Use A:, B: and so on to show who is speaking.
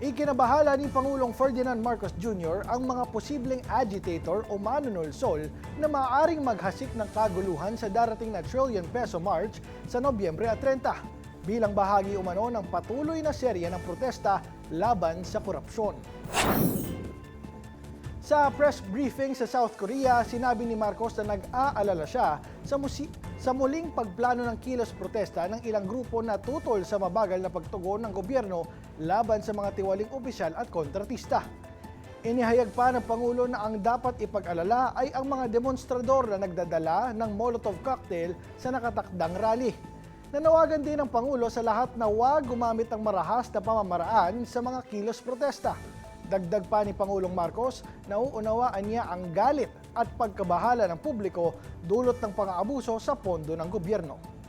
A: Ikinabahala ni Pangulong Ferdinand Marcos Jr. ang mga posibleng agitator o manunulsol na maaaring maghasik ng kaguluhan sa darating na trillion peso march sa Nobyembre at 30 bilang bahagi umano ng patuloy na serye ng protesta laban sa korupsyon. Sa press briefing sa South Korea, sinabi ni Marcos na nag-aalala siya sa, musi- sa muling pagplano ng kilos protesta ng ilang grupo na tutol sa mabagal na pagtugon ng gobyerno laban sa mga tiwaling opisyal at kontratista. Inihayag pa ng Pangulo na ang dapat ipag-alala ay ang mga demonstrador na nagdadala ng Molotov cocktail sa nakatakdang rally. Nanawagan din ng Pangulo sa lahat na huwag gumamit ng marahas na pamamaraan sa mga kilos protesta. Dagdag pa ni Pangulong Marcos, nauunawaan niya ang galit at pagkabahala ng publiko dulot ng pang-aabuso sa pondo ng gobyerno.